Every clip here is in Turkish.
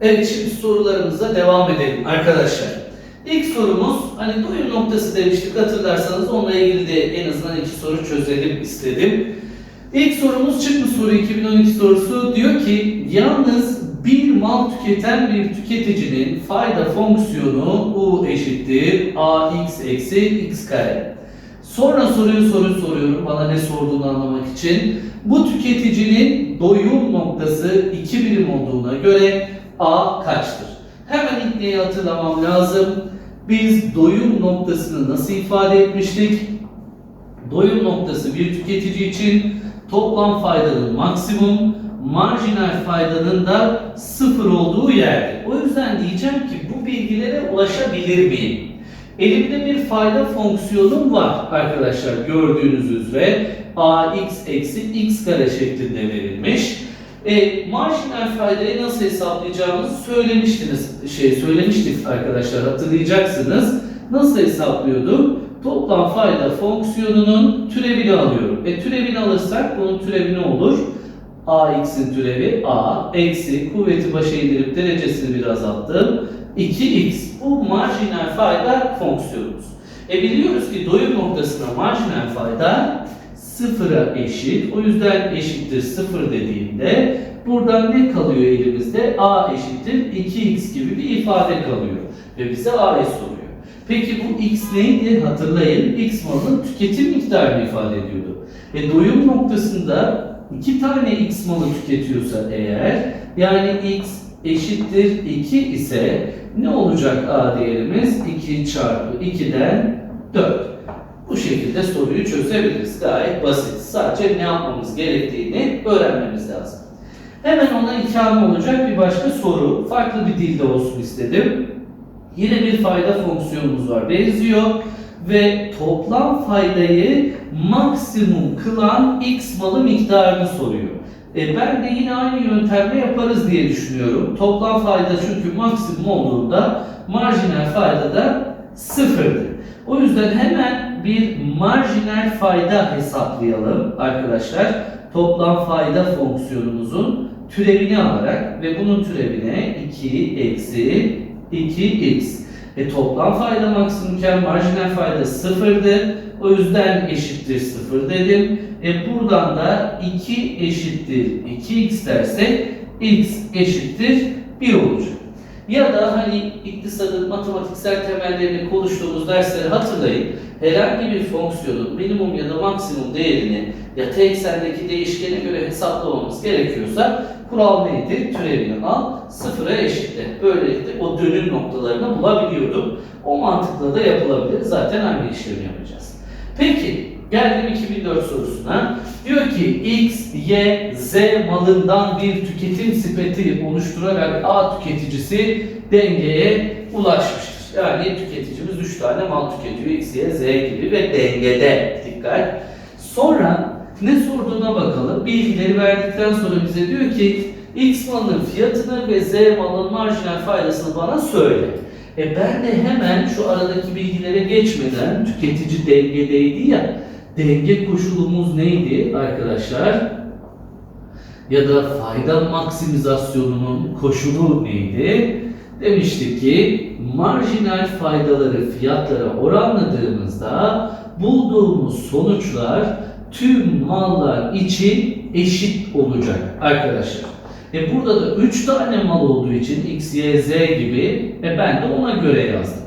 Evet şimdi sorularımıza devam edelim arkadaşlar. İlk sorumuz hani doyum noktası demiştik hatırlarsanız onunla ilgili de en azından iki soru çözelim istedim. İlk sorumuz çıkmış soru 2012 sorusu diyor ki yalnız bir mal tüketen bir tüketicinin fayda fonksiyonu u eşittir ax eksi x kare. Sonra soruyu soru soruyorum bana ne sorduğunu anlamak için. Bu tüketicinin doyum noktası 2 birim olduğuna göre a kaçtır? Hemen ilk neyi hatırlamam lazım. Biz doyum noktasını nasıl ifade etmiştik? Doyum noktası bir tüketici için toplam faydanın maksimum, marjinal faydanın da sıfır olduğu yerde. O yüzden diyeceğim ki bu bilgilere ulaşabilir miyim? Elimde bir fayda fonksiyonum var arkadaşlar gördüğünüz üzere ax eksi x kare şeklinde verilmiş. E, marjinal faydayı nasıl hesaplayacağımızı söylemiştiniz. Şey söylemiştik arkadaşlar hatırlayacaksınız. Nasıl hesaplıyorduk? Toplam fayda fonksiyonunun türevini alıyorum. E türevini alırsak bunun türevi ne olur? ax'in türevi a eksi kuvveti başa indirip derecesini bir azalttım. 2x. Bu marjinal fayda fonksiyonumuz. E biliyoruz ki doyum noktasına marjinal fayda sıfıra eşit. O yüzden eşittir sıfır dediğimde buradan ne kalıyor elimizde? a eşittir 2x gibi bir ifade kalıyor. Ve bize a'yı soruyor. Peki bu x neydi? Hatırlayın. x malının tüketim miktarını ifade ediyordu. E doyum noktasında iki tane x malı tüketiyorsa eğer yani x eşittir 2 ise ne olacak a değerimiz? 2 çarpı 2'den 4. Bu şekilde soruyu çözebiliriz. Gayet basit. Sadece ne yapmamız gerektiğini öğrenmemiz lazım. Hemen ona ikame olacak bir başka soru. Farklı bir dilde olsun istedim. Yine bir fayda fonksiyonumuz var. Benziyor ve toplam faydayı maksimum kılan x malı miktarını soruyor. E ben de yine aynı yöntemle yaparız diye düşünüyorum. Toplam fayda çünkü maksimum olduğunda marjinal fayda da sıfırdır. O yüzden hemen bir marjinal fayda hesaplayalım arkadaşlar. Toplam fayda fonksiyonumuzun türevini alarak ve bunun türevine 2 eksi 2x. E toplam fayda maksimumken marjinal fayda sıfırdır. O yüzden eşittir sıfır dedim. E buradan da 2 eşittir 2x dersek x eşittir 1 olacak. Ya da hani iktisadın matematiksel temellerini konuştuğumuz dersleri hatırlayın. Herhangi bir fonksiyonun minimum ya da maksimum değerini ya t eksendeki değişkene göre hesaplamamız gerekiyorsa kural neydi? Türevini al, sıfıra eşitle. Böylelikle o dönüm noktalarını bulabiliyordum. O mantıkla da yapılabilir. Zaten aynı işlemi yapacağız. Peki, geldim 2004 sorusuna. Diyor ki X, Y, Z malından bir tüketim sepeti oluşturarak A tüketicisi dengeye ulaşmıştır. Yani tüketicimiz 3 tane mal tüketiyor. X, Y, Z gibi ve dengede. Dikkat. Sonra ne sorduğuna bakalım. Bilgileri verdikten sonra bize diyor ki X malının fiyatını ve Z malının marjinal faydasını bana söyle. E ben de hemen şu aradaki bilgilere geçmeden tüketici dengedeydi ya. Denge koşulumuz neydi arkadaşlar? Ya da fayda maksimizasyonunun koşulu neydi? Demiştik ki marjinal faydaları fiyatlara oranladığımızda bulduğumuz sonuçlar tüm mallar için eşit olacak arkadaşlar. E burada da 3 tane mal olduğu için X, Y, Z gibi e ben de ona göre yazdım.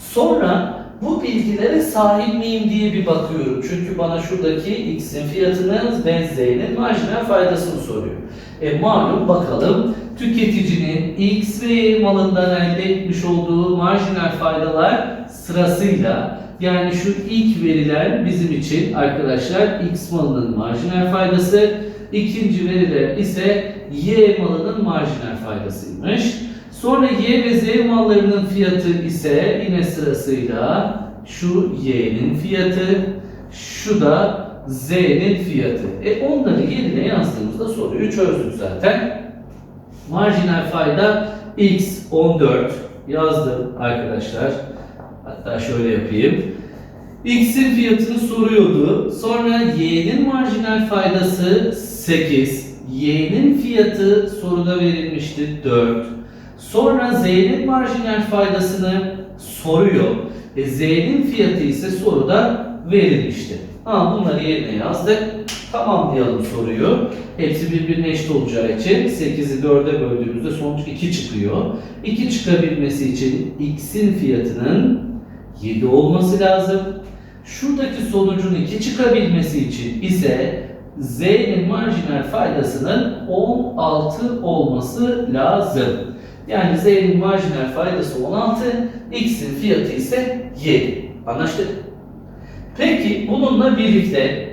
Sonra bu bilgilere sahip miyim diye bir bakıyorum. Çünkü bana şuradaki X'in fiyatını ve Z'nin marjinal faydasını soruyor. E malum bakalım tüketicinin X ve Y malından elde etmiş olduğu marjinal faydalar sırasıyla yani şu ilk verilen bizim için arkadaşlar X malının marjinal faydası, ikinci veriler ise Y malının marjinal faydasıymış. Sonra Y ve Z mallarının fiyatı ise yine sırasıyla şu Y'nin fiyatı, şu da Z'nin fiyatı. E onları yerine yazdığımızda soruyu çözdük zaten. Marjinal fayda X 14 yazdım arkadaşlar. Hatta şöyle yapayım. X'in fiyatını soruyordu. Sonra Y'nin marjinal faydası 8. Y'nin fiyatı soruda verilmişti 4. Sonra Z'nin marjinal faydasını soruyor. E, Z'nin fiyatı ise soruda verilmişti. Ha, bunları yerine yazdık. Tamamlayalım soruyu. Hepsi birbirine eşit olacağı için 8'i 4'e böldüğümüzde sonuç 2 çıkıyor. 2 çıkabilmesi için x'in fiyatının 7 olması lazım. Şuradaki sonucun 2 çıkabilmesi için ise z'nin marjinal faydasının 16 olması lazım. Yani z'nin marjinal faydası 16, x'in fiyatı ise 7. Anlaştık? Peki bununla birlikte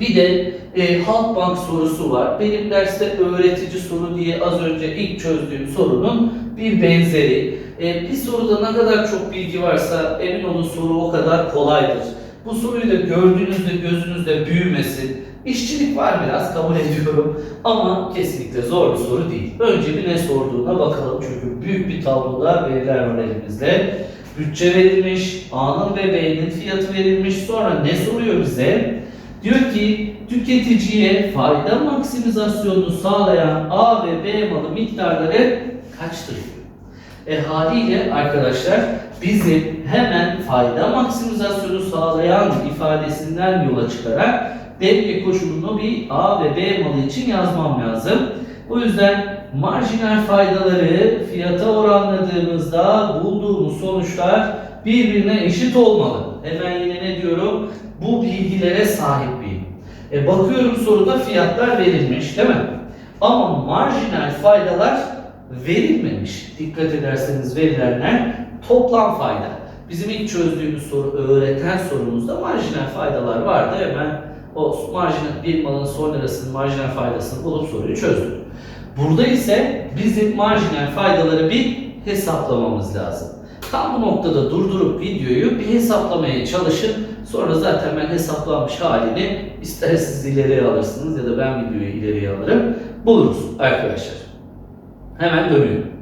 bir de e, Halkbank sorusu var. Benim derste öğretici soru diye az önce ilk çözdüğüm sorunun bir benzeri. E, bir soruda ne kadar çok bilgi varsa emin olun soru o kadar kolaydır. Bu soruyu da gördüğünüzde gözünüzde büyümesin. İşçilik var biraz kabul ediyorum ama kesinlikle zor bir soru değil. Önce bir ne sorduğuna bakalım çünkü büyük bir tabloda veriler var elimizde. Bütçe verilmiş, A'nın ve B'nin fiyatı verilmiş. Sonra ne soruyor bize? Diyor ki tüketiciye fayda maksimizasyonunu sağlayan A ve B malı miktarları kaçtır? E haliyle arkadaşlar bizim hemen fayda maksimizasyonu sağlayan ifadesinden yola çıkarak denge koşulunu bir A ve B malı için yazmam lazım. O yüzden marjinal faydaları fiyata oranladığımızda bulduğumuz sonuçlar birbirine eşit olmalı. Hemen yine ne diyorum? Bu bilgilere sahip miyim? E bakıyorum soruda fiyatlar verilmiş değil mi? Ama marjinal faydalar verilmemiş. Dikkat ederseniz verilenler toplam fayda. Bizim ilk çözdüğümüz soru öğreten sorumuzda marjinal faydalar vardı. Hemen o marjinal bir malın son lirasının marjinal faydasını bulup soruyu çözdük. Burada ise bizim marjinal faydaları bir hesaplamamız lazım. Tam bu noktada durdurup videoyu bir hesaplamaya çalışın. Sonra zaten ben hesaplanmış halini ister siz ileriye alırsınız ya da ben videoyu ileriye alırım. Buluruz arkadaşlar. Hemen dönüyorum.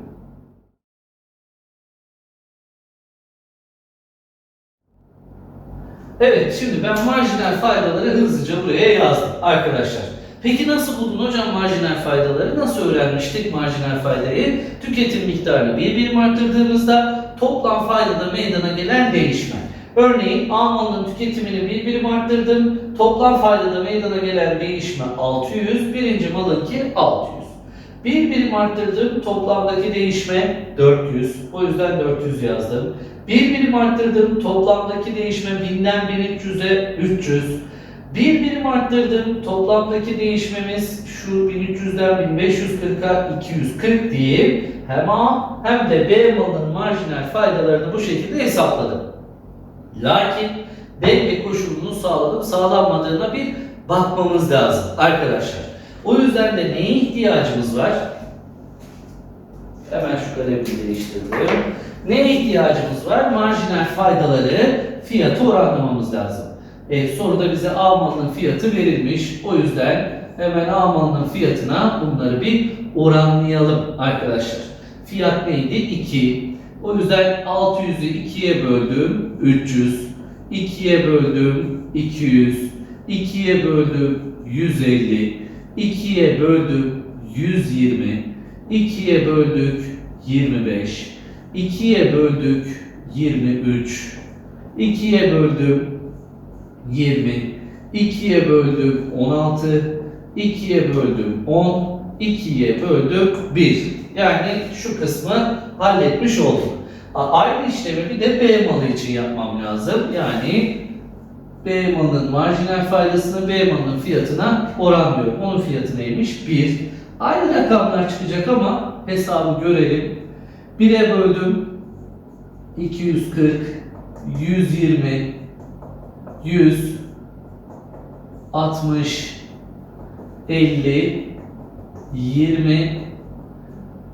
Evet şimdi ben marjinal faydaları hızlıca buraya yazdım arkadaşlar. Peki nasıl buldun hocam marjinal faydaları? Nasıl öğrenmiştik marjinal faydayı? Tüketim miktarını bir birim arttırdığımızda toplam faydada meydana gelen değişme. Örneğin A malının tüketimini bir birim arttırdım. Toplam faydada meydana gelen değişme 600. Birinci malınki 600. Bir birim arttırdım. Toplamdaki değişme 400. O yüzden 400 yazdım. Bir birim arttırdım. Toplamdaki değişme 1000'den 1300'e 300. Bir birim arttırdım. Toplamdaki değişmemiz şu 1300'den 1540'a 240 diyeyim. Hem A hem de B malının marjinal faydalarını bu şekilde hesapladım. Lakin denge koşulunu sağladım, sağlanmadığına bir bakmamız lazım arkadaşlar. O yüzden de neye ihtiyacımız var? Hemen şu kalemi değiştirdim. Neye ihtiyacımız var? Marjinal faydaları fiyatı oranlamamız lazım. E, soruda bize A malının fiyatı verilmiş. O yüzden hemen A malının fiyatına bunları bir oranlayalım arkadaşlar. Fiyat neydi? 2. O yüzden 600'ü 2'ye böldüm 300. 2'ye böldüm 200. 2'ye böldüm 150. 2'ye böldüm 120. 2'ye böldük 25. 2'ye böldük 23. 2'ye böldüm 20. 2'ye böldüm 16. 2'ye böldüm 10. 2'ye böldüm 1. Yani şu kısmı halletmiş oldum. Aynı işlemi bir de B malı için yapmam lazım. Yani B malının marjinal faydasını B malının fiyatına oranlıyorum. Onun fiyatı neymiş? 1. Aynı rakamlar çıkacak ama hesabı görelim. 1'e böldüm 240, 120, 100, 60, 50, 20,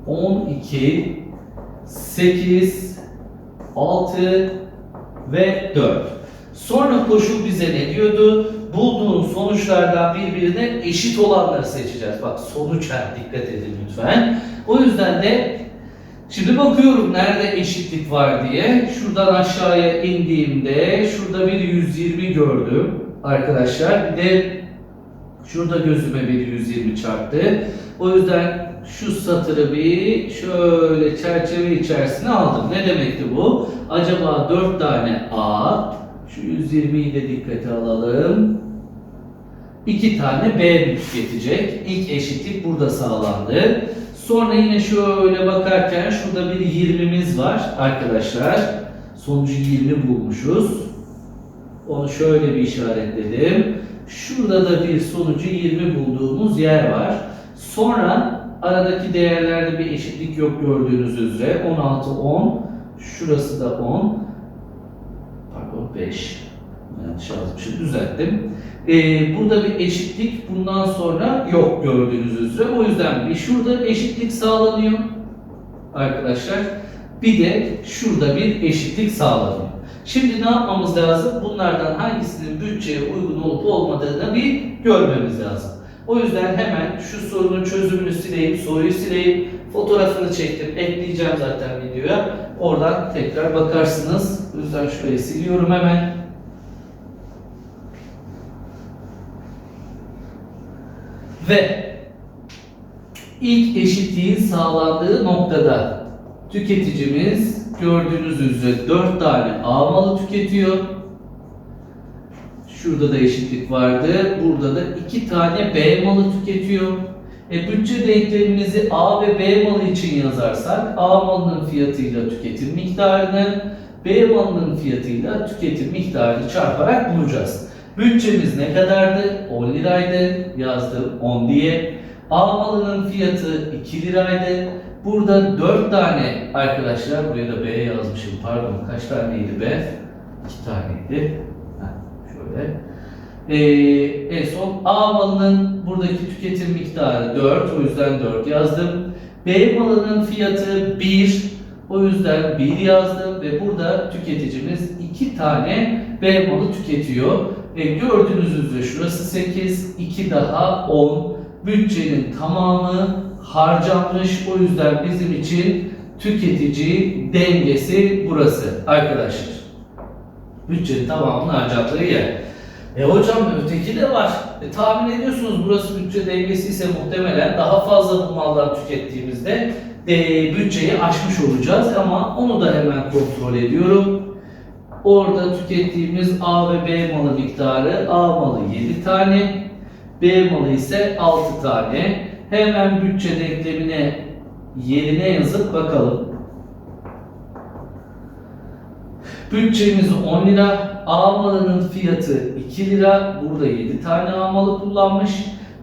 12, 8, 6 ve 4. Sonra koşul bize ne diyordu? Bulduğun sonuçlardan birbirine eşit olanları seçeceğiz. Bak sonuça dikkat edin lütfen. O yüzden de şimdi bakıyorum nerede eşitlik var diye. Şuradan aşağıya indiğimde şurada bir 120 gördüm arkadaşlar. Bir de şurada gözüme bir 120 çarptı. O yüzden şu satırı bir şöyle çerçeve içerisine aldım. Ne demekti bu? Acaba 4 tane A, şu 120'yi de dikkate alalım. 2 tane B tüketecek? İlk eşitlik burada sağlandı. Sonra yine şöyle bakarken şurada bir 20'miz var arkadaşlar. Sonucu 20 bulmuşuz. Onu şöyle bir işaretledim. Şurada da bir sonucu 20 bulduğumuz yer var. Sonra aradaki değerlerde bir eşitlik yok gördüğünüz üzere. 16, 10. Şurası da 10. Pardon 5. Yanlış yazmışım. Düzelttim. Ee, burada bir eşitlik bundan sonra yok gördüğünüz üzere. O yüzden bir şurada eşitlik sağlanıyor arkadaşlar. Bir de şurada bir eşitlik sağlanıyor. Şimdi ne yapmamız lazım? Bunlardan hangisinin bütçeye uygun olup olmadığını bir görmemiz lazım. O yüzden hemen şu sorunun çözümünü sileyim, soruyu sileyim, fotoğrafını çektim, ekleyeceğim zaten videoya. Oradan tekrar bakarsınız. O yüzden şurayı siliyorum hemen. Ve ilk eşitliğin sağlandığı noktada tüketicimiz gördüğünüz üzere 4 tane A malı tüketiyor. Şurada da eşitlik vardı. Burada da 2 tane B malı tüketiyor. E bütçe denklemimizi A ve B malı için yazarsak A malının fiyatıyla tüketim miktarını B malının fiyatıyla tüketim miktarını çarparak bulacağız. Bütçemiz ne kadardı? 10 liraydı. Yazdım 10 diye. A malının fiyatı 2 liraydı. Burada 4 tane arkadaşlar, buraya da B yazmışım pardon kaç taneydi B? 2 taneydi. Şöyle. Ee, en son A malının buradaki tüketim miktarı 4, o yüzden 4 yazdım. B malının fiyatı 1, o yüzden 1 yazdım ve burada tüketicimiz 2 tane B malı tüketiyor. E, gördüğünüz üzere şurası 8, 2 daha 10. Bütçenin tamamı harcanmış. O yüzden bizim için tüketici dengesi burası arkadaşlar. Bütçenin tamamını harcadığı yer. E hocam öteki de var. E, tahmin ediyorsunuz burası bütçe dengesi ise muhtemelen daha fazla bu maldan tükettiğimizde e, bütçeyi aşmış olacağız ama onu da hemen kontrol ediyorum. Orada tükettiğimiz A ve B malı miktarı A malı 7 tane, B malı ise 6 tane. Hemen bütçe denklemine yerine yazıp bakalım. Bütçemiz 10 lira. A malının fiyatı 2 lira. Burada 7 tane A malı kullanmış.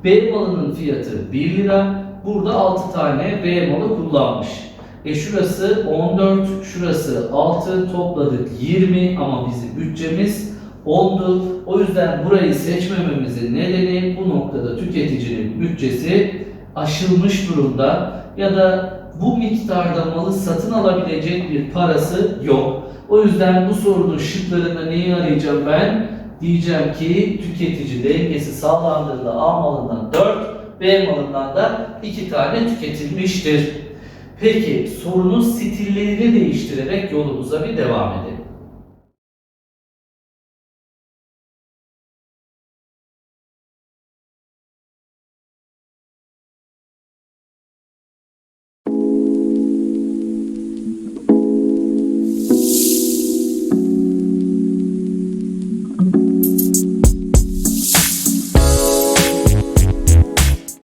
B malının fiyatı 1 lira. Burada 6 tane B malı kullanmış. E şurası 14, şurası 6 topladık 20 ama bizim bütçemiz 10'du. O yüzden burayı seçmememizin nedeni bu noktada tüketicinin bütçesi aşılmış durumda ya da bu miktarda malı satın alabilecek bir parası yok. O yüzden bu sorunun şıklarında neyi arayacağım ben? Diyeceğim ki tüketici dengesi sağlandığında A malından 4, B malından da 2 tane tüketilmiştir. Peki sorunun stillerini değiştirerek yolumuza bir devam edelim.